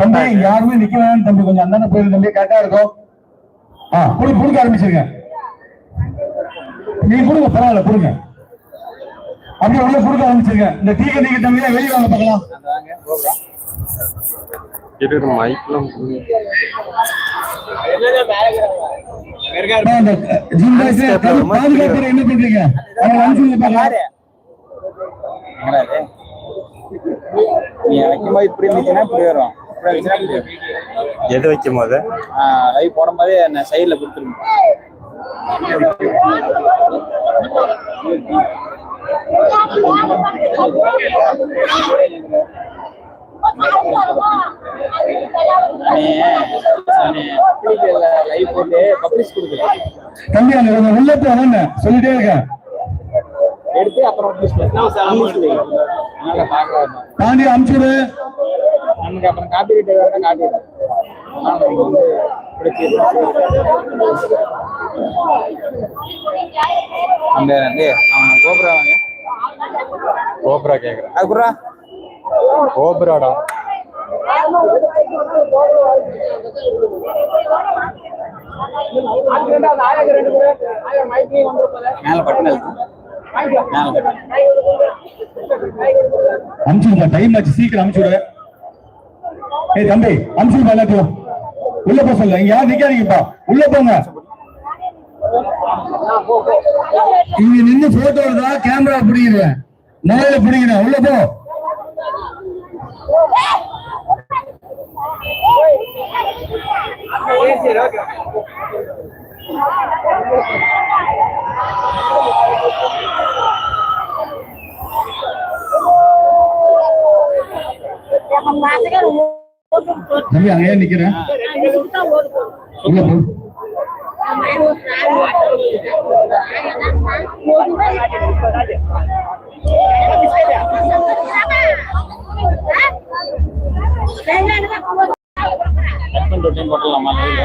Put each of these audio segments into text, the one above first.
தம்பி. யாருமே நிக்க வேணாம். தம்பி கொஞ்சம் அந்தாண்ட போயிரு தம்பி. கரெக்டா இருக்கும். ஆ ஆரம்பிச்சிருங்க. நீ புடுங்க பரவாயில்ல புடுங்க. அப்படியே உள்ள புடுக்க ஆரம்பிச்சிருங்க. இந்த டீ கண்டிக்க தம்பி வெளியே வாங்க பார்க்கலாம். என்ன பண்றீங்க அவங்க அனுப்பிச்சு பார்க்கலாம் நீ வைக்கும்போது இப்படி இருந்துச்சுன்னா இப்படி வரும். இப்படி இருந்துச்சுன்னா இப்படி வரும். எது வைக்கும் போது? லைவ் போடும்போது நான் சைடில் கொடுத்துருங்க. கொஞ்சம் உள்ள போங்க சொல்லிட்டே இருக்கேன் எடுத்து அப்புறம் தாண்டி அனுப்பிச்சுடு நமக்கு அப்புறம் காப்பி ரைட் வேற காப்பி அந்த அவன் கோபுரா வாங்க. கோப்ரா கேக்குறேன். அதுக்குறா கோப்ராடா? மேல பட்டன் இருக்கு. டைம் ஆச்சு. சீக்கிரம் அமிச்சுடு ஏய் தம்பி அனுப்பிச்சுடுப்பா எல்லாத்தையும்? உள்ள போக சொல்ல இங்க யாரும் நிக்காதீங்கப்பா உள்ள போங்க. இங்க நின்னு போட்டோ தான் கேமரா பிடிக்கிறேன் நேரில் பிடிக்கிறேன் உள்ள போ. தம்பி அங்கேயே நிக்கிறேன் உள்ள போ கட் பண்ணிட்டு டைம் போட்டலாமா லைவ்ல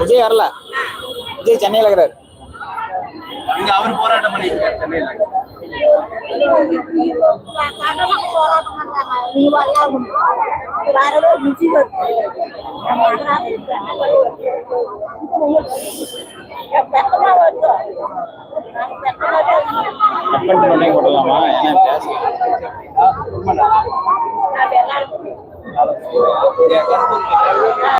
விஜய் வரல விஜய் சென்னையில இருக்கிறார் இங்க அவர் போராட்டம் பண்ணிட்டு சென்னையில. கட் பண்ணிட்டு டைம் ஏன்னா பேசலாம்